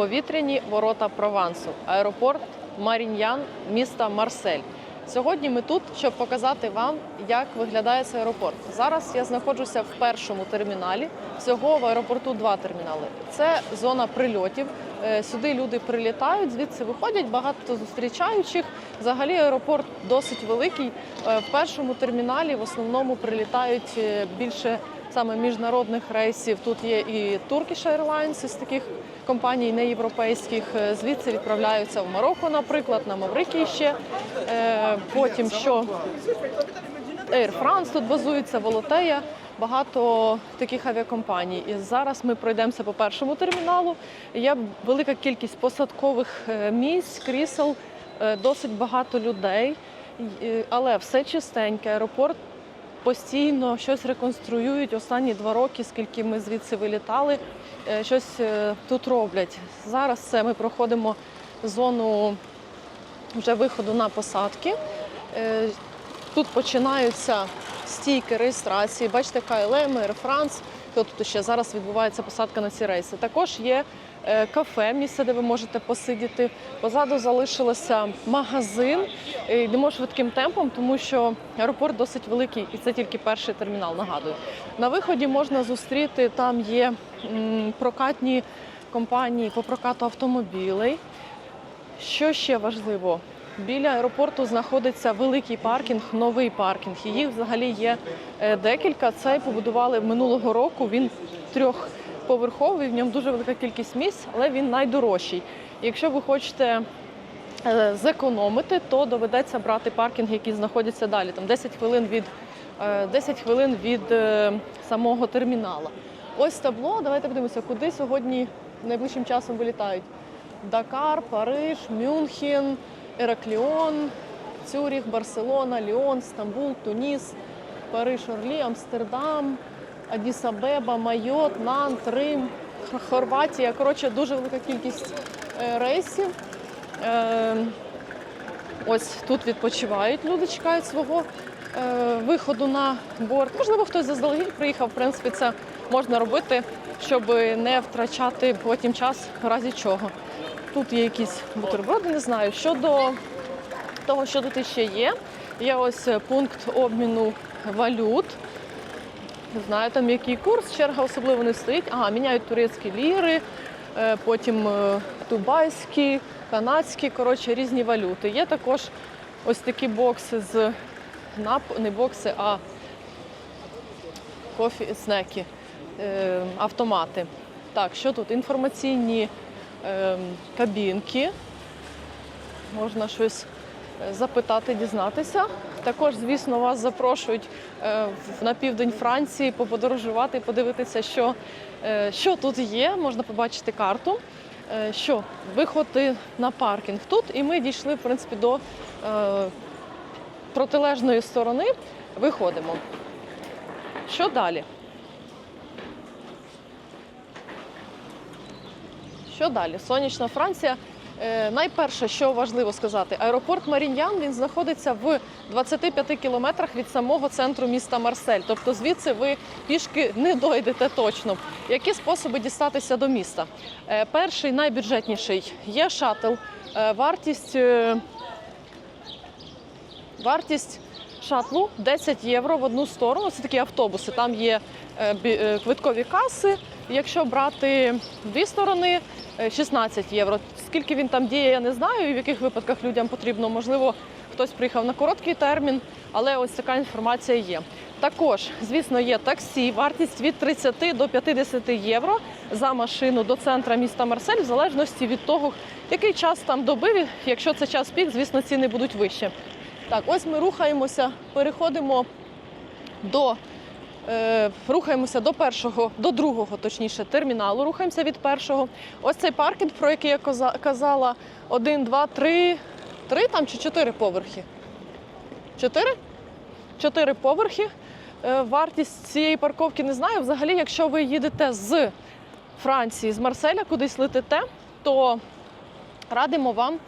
повітряні ворота Провансу, аеропорт Маріньян міста Марсель. Сьогодні ми тут, щоб показати вам, як виглядає цей аеропорт. Зараз я знаходжуся в першому терміналі. Всього в аеропорту два термінали. Це зона прильотів. Е, Сюди люди прилітають, звідси виходять багато зустрічаючих. Взагалі аеропорт досить великий. Е, В першому терміналі в основному прилітають е, більше саме міжнародних рейсів. Тут є і Turkish Airlines із таких компаній неєвропейських. Е, Звідси відправляються в Марокко, наприклад, на Маврикій ще. Е, Потім що Air France тут базується, Волотея. Багато таких авіакомпаній. І зараз ми пройдемося по першому терміналу. Є велика кількість посадкових е, місць, крісел, досить багато людей, але все чистеньке. Аеропорт постійно щось реконструюють. Останні два роки, скільки ми звідси вилітали, е, щось е, тут роблять. Зараз це ми проходимо зону вже виходу на посадки. Е, Тут починаються стійки реєстрації. Бачите, KLM, Air France. Тут ще зараз відбувається посадка на ці рейси. Також є кафе, місце, де ви можете посидіти. Позаду залишилося магазин. Е, Йдемо швидким темпом, тому що аеропорт досить великий, і це тільки перший термінал. Нагадую. На виході можна зустріти там є прокатні компанії по прокату автомобілей. Що ще важливо? Біля аеропорту знаходиться великий паркінг, новий паркінг. Їх взагалі є е, декілька. Цей побудували минулого року. Він трьохповерховий, в ньому дуже велика кількість місць, але він найдорожчий. Якщо ви хочете е, зекономити, то доведеться брати паркінг, який знаходиться далі. Там 10 хвилин від, е, 10 хвилин від е, самого термінала. Ось табло. Давайте подивимося, куди сьогодні найближчим часом вилітають. Дакар, Париж, Мюнхен, Еракліон, Цюріх, Барселона, Ліон, Стамбул, Туніс, Париж, Орлі, Амстердам, Адіс-Абеба, Майот, Нант, Рим, Хорватія. Коротше, дуже велика кількість е, рейсів. Е, Ось тут відпочивають люди, чекають свого е, виходу на борт. Можливо, хтось заздалегідь приїхав. В принципі, це можна робити, щоб не втрачати потім час в разі чого. Тут є якісь бутерброди, не знаю. Щодо того, що тут ще є, є ось пункт обміну валют. Не знаю, там який курс, черга особливо не стоїть. Ага, міняють турецькі ліри, е, потім е, дубайські, канадські, коротше, різні валюти. Є також ось такі бокси з нап... не бокси, а кофі, снеки, е, автомати. Так, що тут? Інформаційні е, кабінки. Можна щось е, запитати, дізнатися. Також, звісно, вас запрошують е, на південь Франції поподорожувати, подивитися, що, е, що тут є. Можна побачити карту. Е, Що виходи на паркінг тут, і ми дійшли в принципі до е, протилежної сторони. Виходимо. Що далі? Що далі? Сонячна Франція. Е, найперше, що важливо сказати, аеропорт Маріньян він знаходиться в 25 кілометрах від самого центру міста Марсель. Тобто звідси ви пішки не дойдете точно. Які способи дістатися до міста? Е, перший найбюджетніший є шатл. Е, вартість, вартість шатлу 10 євро в одну сторону. Це такі автобуси. Там є квиткові каси. Якщо брати дві сторони, е, 16 євро. Скільки він там діє, я не знаю, і в яких випадках людям потрібно. Можливо, хтось приїхав на короткий термін, але ось така інформація є. Також, звісно, є таксі, вартість від 30 до 50 євро за машину до центра міста Марсель, в залежності від того, який час там доби. Якщо це час пік, звісно, ціни будуть вищі. Так, ось ми рухаємося, переходимо до е, рухаємося до першого, до другого, точніше, терміналу. Рухаємося від першого. Ось цей паркінг, про який я казала, один, два, три, три там чи чотири поверхи? Чотири? Чотири поверхи. Е, Вартість цієї парковки не знаю. Взагалі, якщо ви їдете з Франції, з Марселя, кудись летите, то радимо вам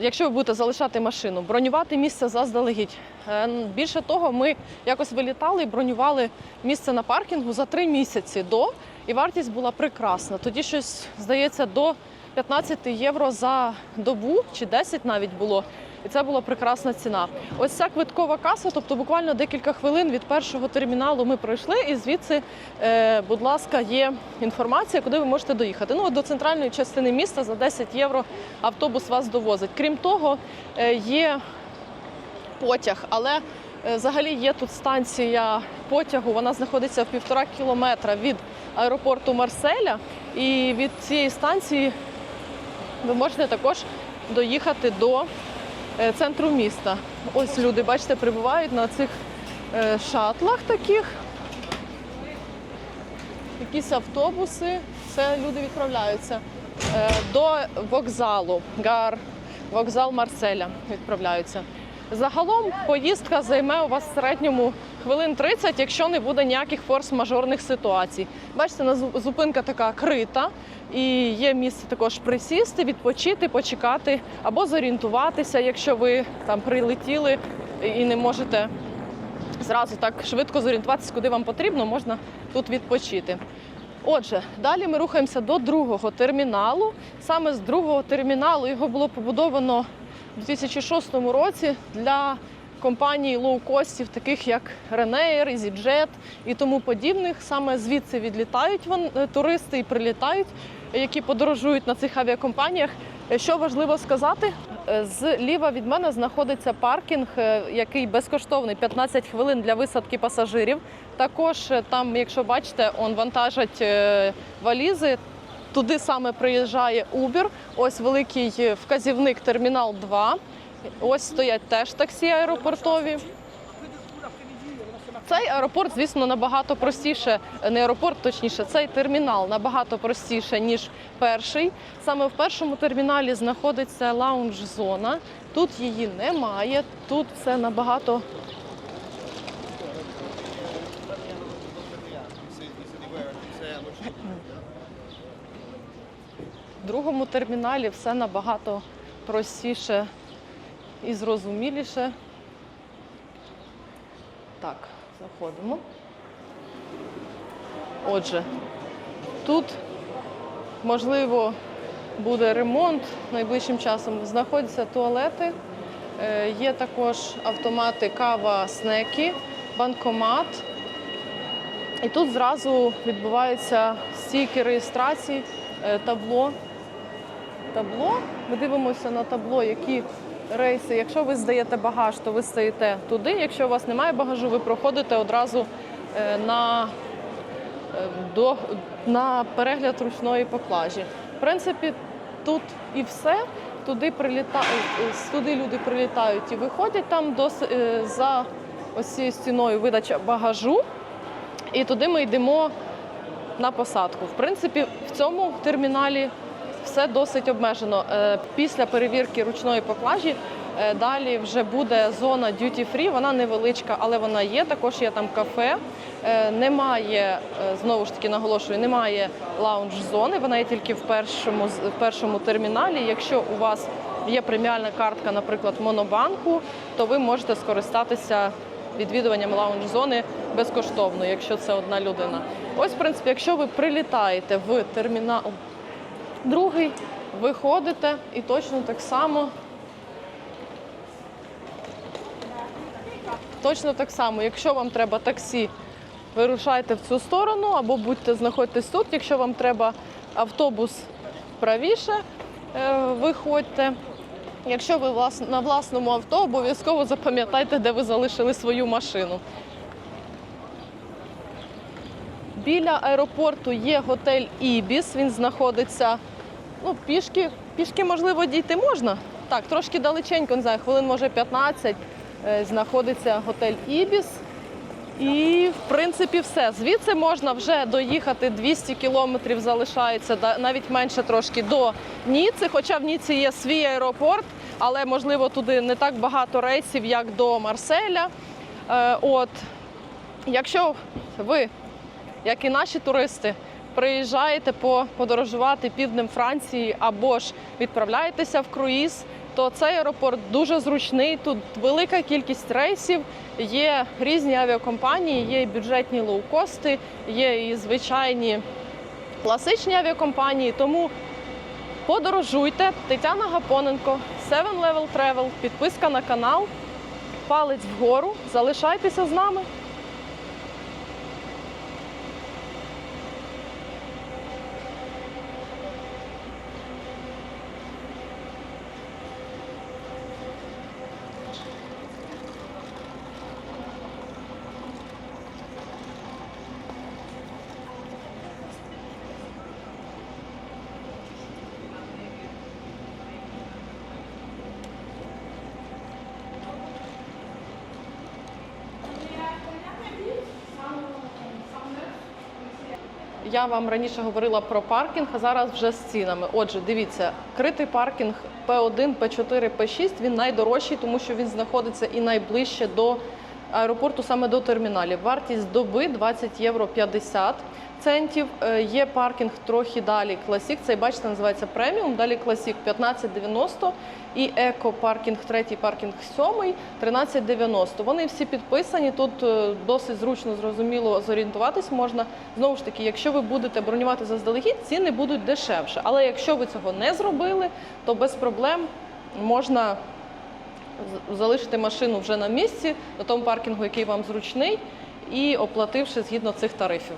якщо ви будете залишати машину, бронювати місце заздалегідь. Е, Більше того, ми якось вилітали і бронювали місце на паркінгу за три місяці до, і вартість була прекрасна. Тоді щось здається до 15 євро за добу чи 10 навіть було. І це була прекрасна ціна. Ось ця квиткова каса, тобто буквально декілька хвилин від першого терміналу ми пройшли, і звідси, е, будь ласка, є інформація, куди ви можете доїхати. Ну, до центральної частини міста за 10 євро автобус вас довозить. Крім того, е, є потяг, але е, взагалі є тут станція потягу. Вона знаходиться в півтора кілометра від аеропорту Марселя. І від цієї станції ви можете також доїхати до е, центру міста. Ось люди, бачите, прибувають на цих е, шатлах таких. Якісь автобуси, це люди відправляються е, до вокзалу, гар, вокзал Марселя відправляються. Загалом поїздка займе у вас в середньому хвилин 30, якщо не буде ніяких форс-мажорних ситуацій. Бачите, на зу- зупинка така крита, і є місце також присісти, відпочити, почекати або зорієнтуватися, якщо ви там прилетіли і не можете зразу так швидко зорієнтуватися, куди вам потрібно, можна тут відпочити. Отже, далі ми рухаємося до другого терміналу. Саме з другого терміналу його було побудовано у 2006 році для компаній лоукостів, таких як Ryanair, EasyJet і тому подібних. Саме звідси відлітають е, туристи і прилітають, які подорожують на цих авіакомпаніях. Е, Що важливо сказати, е, зліва від мене знаходиться паркінг, який безкоштовний 15 хвилин для висадки пасажирів. Також там, якщо бачите, он вантажать валізи. Туди саме приїжджає Uber. Ось великий вказівник термінал 2. Ось стоять теж таксі аеропортові. Цей аеропорт, звісно, набагато простіше, не аеропорт, точніше, цей термінал набагато простіше, ніж перший. Саме в першому терміналі знаходиться лаунж-зона. Тут її немає. Тут все набагато В другому терміналі все набагато простіше і зрозуміліше. Так, заходимо. Отже, тут можливо буде ремонт найближчим часом. Знаходяться туалети, е, є також автомати кава, снеки, банкомат. І тут зразу відбуваються стійки реєстрації, е, табло. Табло. Ми дивимося на табло, які рейси. Якщо ви здаєте багаж, то ви стаєте туди. Якщо у вас немає багажу, ви проходите одразу е, на, е, до, на перегляд ручної поклажі. В принципі, тут і все. Туди приліта... е, туди люди прилітають і виходять там до, е, за ось стіною видача багажу. І туди ми йдемо на посадку. В принципі, в цьому терміналі все досить обмежено. Е, Після перевірки ручної поклажі е, далі вже буде зона duty free. Вона невеличка, але вона є. Також є там кафе. Е, Немає, знову ж таки наголошую, немає лаунж-зони. Вона є тільки в першому, в першому терміналі. Якщо у вас є преміальна картка, наприклад, Монобанку, то ви можете скористатися відвідуванням лаунж-зони безкоштовно, якщо це одна людина. Ось, в принципі, якщо ви прилітаєте в термінал другий, виходите і точно так само. Точно так само, якщо вам треба таксі, вирушайте в цю сторону або будьте знаходитесь тут. Якщо вам треба автобус правіше, е, виходьте. Якщо ви на власному авто, обов'язково запам'ятайте, де ви залишили свою машину. Біля аеропорту є готель Ібіс. Він знаходиться ну, пішки, пішки, можливо, дійти можна. Так, трошки далеченько, не знаю, хвилин може 15. е, Знаходиться готель Ібіс. І в принципі все. Звідси можна вже доїхати 200 кілометрів, залишається навіть менше трошки до Ніци. Хоча в Ніці є свій аеропорт, але можливо туди не так багато рейсів, як до Марселя. Е, От, якщо ви, як і наші туристи, приїжджаєте по подорожувати півднем Франції або ж відправляєтеся в круїз, то цей аеропорт дуже зручний. Тут велика кількість рейсів, є різні авіакомпанії, є і бюджетні лоукости, є і звичайні класичні авіакомпанії. Тому подорожуйте. Тетяна Гапоненко, Seven Level Travel, підписка на канал, палець вгору. Залишайтеся з нами. Я вам раніше говорила про паркінг, а зараз вже з цінами. Отже, дивіться, критий паркінг P1, P4, P6 він найдорожчий, тому що він знаходиться і найближче до аеропорту, саме до терміналів. Вартість доби 20 євро 50 центів. Е, Є паркінг трохи далі. Класік, цей бачите, називається преміум. Далі класік 15,90 і еко паркінг, третій паркінг сьомий 13,90. Вони всі підписані. Тут е, досить зручно, зрозуміло зорієнтуватись можна. Знову ж таки, якщо ви будете бронювати заздалегідь, ціни будуть дешевше. Але якщо ви цього не зробили, то без проблем можна залишити машину вже на місці, на тому паркінгу, який вам зручний, і оплативши згідно цих тарифів.